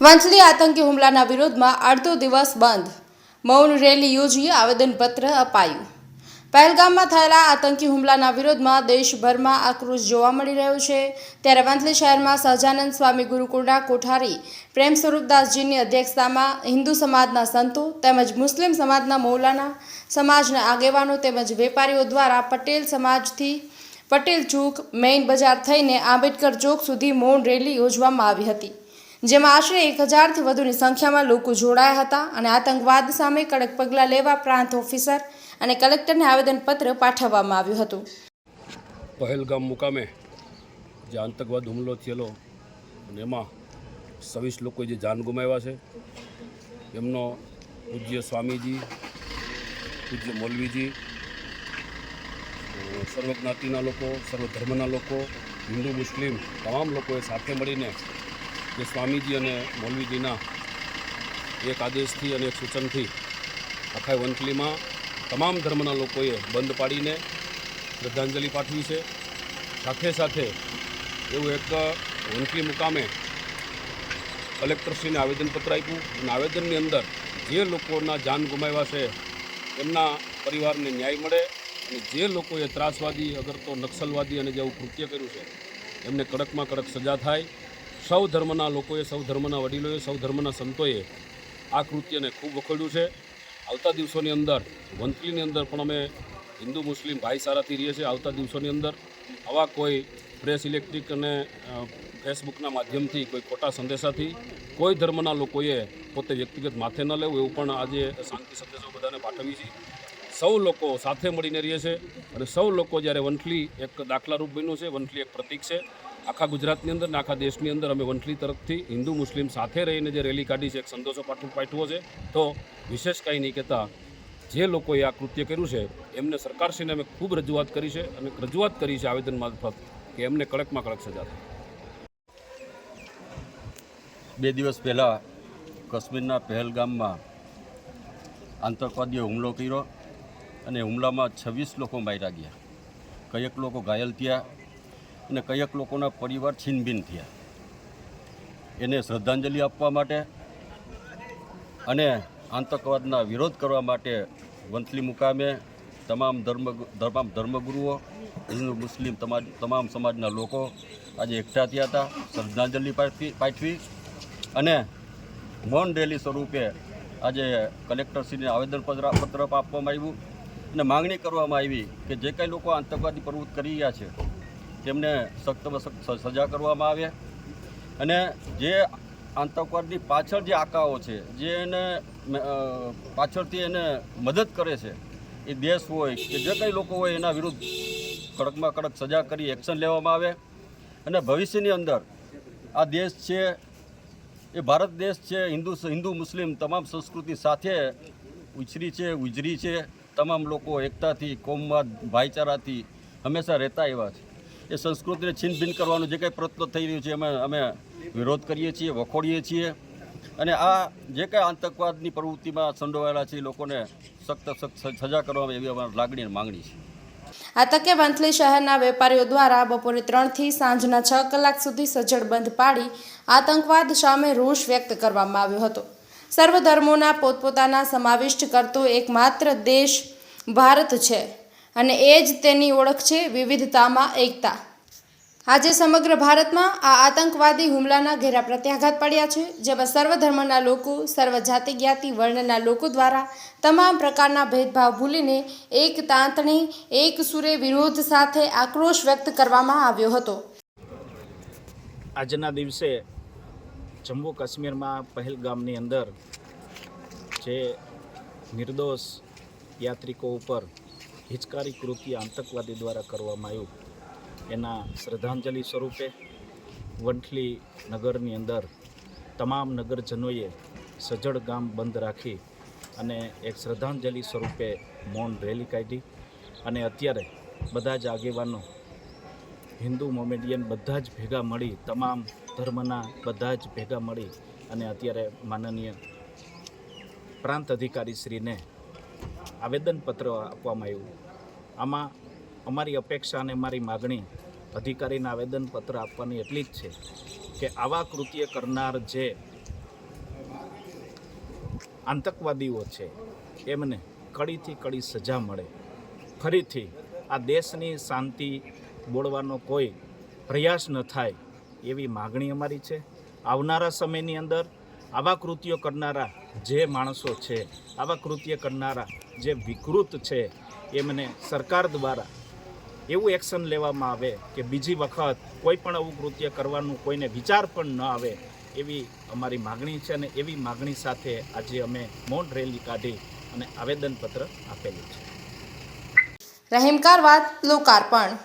વંથલી આતંકી હુમલાના વિરોધમાં અડધો દિવસ બંધ. મૌન રેલી યોજી આવેદનપત્ર અપાયું. પહેલગામમાં થયેલા આતંકી હુમલાના વિરોધમાં દેશભરમાં આક્રોશ જોવા મળી રહ્યો છે. ત્યારે વંથલી શહેરમાં સહજાનંદ સ્વામી ગુરુકુળના કોઠારી, પ્રેમ સ્વરૂપદાસજીની અધ્યક્ષતામાં હિન્દુ સમાજના સંતો તેમજ મુસ્લિમ સમાજના મૌલાના સમાજના આગેવાનો તેમજ વેપારીઓ દ્વારા પટેલ સમાજથી પટેલ ચોક, મેઇન બજાર થઈને આંબેડકર ચોક સુધી મૌન રેલી યોજવામાં આવી હતી. જેમાં આશરે એક હજારથી વધુની સંખ્યામાં લોકો જોડાયા હતા અને આતંકવાદ સામે કડક પગલાં લેવા પ્રાંત ઓફિસર અને કલેક્ટરને આવેદનપત્ર પાઠવવામાં આવ્યું હતું. પહેલગામ મુકામે જે આતંકવાદ હુમલો થયેલો અને એમાં સવીસ લોકો જે જાન ગુમાવ્યા છે, એમનો પૂજ્ય સ્વામીજી, પૂજ્ય મૌલવીજી સર્વ જ્ઞાતિના લોકો સર્વ ધર્મના લોકો, હિન્દુ, મુસ્લિમ તમામ લોકોએ સાથે મળીને જે સ્વામીજી અને મૌલવીજીના એક આદેશથી અને એક સૂચનથી આખા વંથલીમાં તમામ ધર્મના લોકોએ બંધ પાડીને શ્રદ્ધાંજલિ પાઠવી છે. સાથે સાથે એવું એક વંથલી મુકામે કલેક્ટરશ્રીને આવેદનપત્ર આપ્યું અને આવેદનની અંદર જે લોકોના જાન ગુમાવ્યા છે એમના પરિવારને ન્યાય મળે અને જે લોકોએ ત્રાસવાદી, અગર તો નક્સલવાદી અને જેવું કૃત્ય કર્યું છે, એમને કડકમાં કડક સજા થાય. સૌ ધર્મના લોકોએ, સૌ ધર્મના વડીલોએ, સૌ ધર્મના સંતોએ આ કૃત્યને ખૂબ વખોડ્યું છે. આવતા દિવસોની અંદર વંથલીની અંદર પણ અમે હિન્દુ, મુસ્લિમ ભાઈચારાથી રહીએ છીએ. આવતા દિવસોની અંદર આવા કોઈ પ્રેસ ઇલેક્ટ્રિક અને ફેસબુકના માધ્યમથી, કોઈ ખોટા સંદેશાથી કોઈ ધર્મના લોકોએ પોતે વ્યક્તિગત માથે ન લેવું એવું પણ આજે શાંતિ સંદેશો બધાને પાઠવી છે સૌ લોકો સાથે મળીને રહીએ છે અને સૌ લોકો જ્યારે વંથલી એક દાખલારૂપ બન્યું છે વંથલી એક પ્રતીક છે આખા ગુજરાતની અંદર ને આખા દેશની અંદર અમે વંથલી તરફથી હિન્દુ, મુસ્લિમ સાથે રહીને જે રેલી કાઢી છે, એક સંદેશો પાઠવ પાઠવો છે. તો વિશેષ કાંઈ નહીં કહેતા, જે લોકોએ આ કૃત્ય કર્યું છે, એમને સરકારશ્રીને અમે ખૂબ રજૂઆત કરી છે અને રજૂઆત કરી છે આવેદન મારફત કે એમને કડકમાં કડક સજા થાય. બે દિવસ પહેલાં કાશ્મીરના પહેલગામમાં આતંકવાદીઓ હુમલો કર્યો અને હુમલામાં છવ્વીસ લોકો માર્યા ગયા. કયેક લોકો ઘાયલ થયા અને કયેક લોકોના પરિવાર છીનભીન થયા. એને શ્રદ્ધાંજલિ આપવા માટે અને આતંકવાદના વિરોધ કરવા માટે વંથલી મુકામે તમામ ધર્મ તમામ ધર્મગુરુઓ, હિન્દુ, મુસ્લિમ તમામ સમાજના લોકો આજે એકઠા થયા હતા, શ્રદ્ધાંજલિ પાઠવી અને મૌન રેલી સ્વરૂપે આજે કલેક્ટરશ્રીને આવેદનપત્ર પત્ર આપવામાં આવ્યું અને માંગણી કરવામાં આવી કે જે કંઈ લોકો આતંકવાદી પ્રવૃત્તિ કરી રહ્યા છે તેમને સખ્તમાં સખ્ત સજા કરવામાં આવે. અને જે આતંકવાદની પાછળ જે આકાઓ છે, જે એને પાછળથી એને મદદ કરે છે, એ દેશ હોય કે જે કંઈ લોકો હોય એના વિરુદ્ધ કડકમાં કડક સજા કરી, એક્શન લેવામાં આવે. અને ભવિષ્યની અંદર આ દેશ છે, એ ભારત દેશ છે, હિન્દુ હિન્દુ મુસ્લિમ તમામ સંસ્કૃતિ સાથે ઉછરી છે, ઉજરી છે. તમામ લોકો એકતાથી કોમવાદ ભાઈચારાથી હંમેશા રહેતા એવા છે. એ સંસ્કૃતિને છીનભીન કરવાનું જે કંઈ પ્રયત્નો થઈ રહ્યું છે, એમાં અમે વિરોધ કરીએ છીએ, વખોડીએ છીએ. અને આ જે કંઈ આતંકવાદની પ્રવૃત્તિમાં સંડોવાયેલા છે લોકોને સખ્ત સખ્ત સજા કરવામાં એવી અમારી લાગણી અને માંગણી છે. આ તકે વંથલી શહેરના વેપારીઓ દ્વારા બપોરે ત્રણથી સાંજના છ કલાક સુધી સજ્જડ બંધ પાડી આતંકવાદ સામે રોષ વ્યક્ત કરવામાં આવ્યો હતો. સર્વ ધર્મોના પોતપોતાના સમાવિષ્ટ કરતો એકમાત્ર દેશ ભારત છે. અને એ જ તેની ઓળખ છે વિવિધતામાં એકતા. આજે સમગ્ર ભારતમાં આ આતંકવાદી હુમલાના ઘેરા પ્રત્યાઘાત પડ્યા છે, જેમાં સર્વ ધર્મના લોકો, સર્વ જાતિ, જ્ઞાતિ, વર્ણના લોકો દ્વારા તમામ પ્રકારના ભેદભાવ ભૂલીને એક તાંતણી, એક સુરે વિરોધ સાથે આક્રોશ વ્યક્ત કરવામાં આવ્યો હતો. આજના દિવસે જમ્મુ કાશ્મીરમાં પહેલગામની અંદર જે નિર્દોષ યાત્રિકો ઉપર હિચકારી કૃત્ય આતંકવાદી દ્વારા કરવામાં આવ્યું. એના શ્રદ્ધાંજલિ સ્વરૂપે વંઠલી નગરની અંદર તમામ નગરજનોએ સજળ ગામ બંધ રાખી અને એક શ્રદ્ધાંજલિ સ્વરૂપે મૌન રેલી કાઢી. અને અત્યારે બધા જ આગેવાનો, હિન્દુ મોમેડિયન બધા જ ભેગા મળી, તમામ ધર્મના બધા જ ભેગા મળી અને અત્યારે માનનીય પ્રાંત અધિકારીશ્રીને આવેદનપત્ર આપવામાં આવ્યું. આમાં અમારી અપેક્ષા અને મારી માગણી અધિકારીને આવેદનપત્ર આપવાની એટલી જ છે કે આવા કૃત્ય કરનાર જે આતંકવાદીઓ છે, એમને કડીથી કડી સજા મળે. ફરીથી આ દેશની શાંતિ બોળવાનો કોઈ પ્રયાસ ન થાય એવી માગણી અમારી છે. આવનારા સમયની અંદર આવા કૃત્યો કરનારા જે માણસો છે, આવા કૃત્ય કરનારા જે વિકૃત છે એમને સરકાર દ્વારા એવું એક્શન લેવામાં આવે કે બીજી વખત કોઈ પણ આવું કૃત્ય કરવાનું કોઈને વિચાર પણ ન આવે, એવી અમારી માગણી છે અને એવી માગણી સાથે આજે અમે મૌન રેલી કાઢી અને આવેદનપત્ર આપેલું છે. રહીમકાર વાત, લોકાર્પણ.